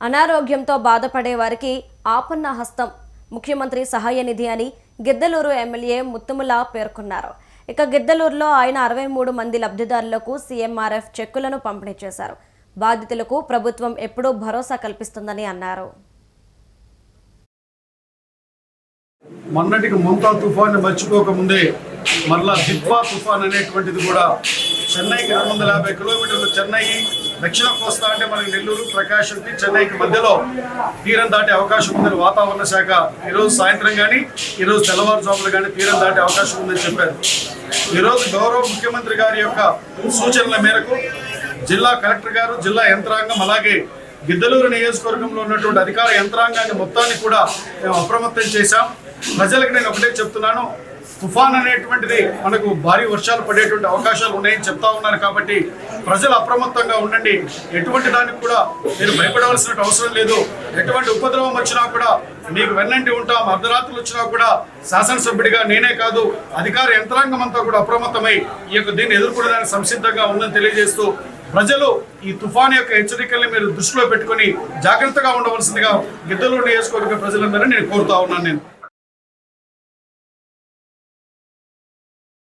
అనారోగ్యంతో బాధపడే వారికి ఆపన్న హస్తం ముఖ్యమంత్రి సహాయ నిధి అని గిద్దలూరు ఎమ్మెల్యే ముత్తుముల పేర్కొన్నారు. ఇక గిద్దలూరులో ఆయన అరవై మూడు మంది లబ్ధిదారులకు సీఎంఆర్ఎఫ్ చెక్కులను పంపిణీ చేశారు. బాధితులకు ప్రభుత్వం ఎప్పుడూ భరోసా కల్పిస్తుందని అన్నారు. మొన్నటికి ముంతా తుఫాన్ మర్చిపోక ముందే మరలా దిత్వా తుఫాన్ అనేటువంటిది కూడా చెన్నైకి రెండు వందల యాభై కిలోమీటర్లు చెన్నై దక్షిణ కోస్తా అంటే మనకి నెల్లూరు ప్రకాశంకి చెన్నైకి మధ్యలో తీరం దాటే అవకాశం ఉందని వాతావరణ శాఖ ఈరోజు సాయంత్రం కానీ ఈరోజు తెల్లవారుజాములు కానీ తీరం దాటే అవకాశం ఉందని చెప్పారు. ఈరోజు గౌరవ ముఖ్యమంత్రి గారి యొక్క సూచనల మేరకు జిల్లా కలెక్టర్ గారు జిల్లా యంత్రాంగం అలాగే గిద్దలూరు నియోజకవర్గంలో ఉన్నటువంటి అధికార యంత్రాంగాన్ని మొత్తాన్ని కూడా మేము అప్రమత్తం చేశాం. ప్రజలకు నేను ఒకటే చెప్తున్నాను తుఫాన్ అనేటువంటిది మనకు భారీ వర్షాలు పడేటువంటి అవకాశాలు ఉన్నాయని చెప్తా ఉన్నారు కాబట్టి ప్రజలు అప్రమత్తంగా ఉండండి. ఎటువంటి దానికి కూడా మీరు భయపడవలసిన అవసరం లేదు. ఎటువంటి ఉపద్రవం వచ్చినా కూడా మీకు వెన్నంటి ఉంటాం. అర్ధరాత్రులు వచ్చినా కూడా శాసనసభ్యుడిగా నేనే కాదు అధికార యంత్రాంగం అంతా కూడా అప్రమత్తమై ఈ యొక్క దీన్ని ఎదుర్కొనడానికి సంసిద్ధంగా ఉందని తెలియజేస్తూ ప్రజలు ఈ తుఫాన్ యొక్క హెచ్చరికల్ని మీరు దృష్టిలో పెట్టుకొని జాగ్రత్తగా ఉండవలసిందిగా గిద్దలూరు నియోజకవర్గ ప్రజలందరినీ నేను కోరుతా ఉన్నాను నేను.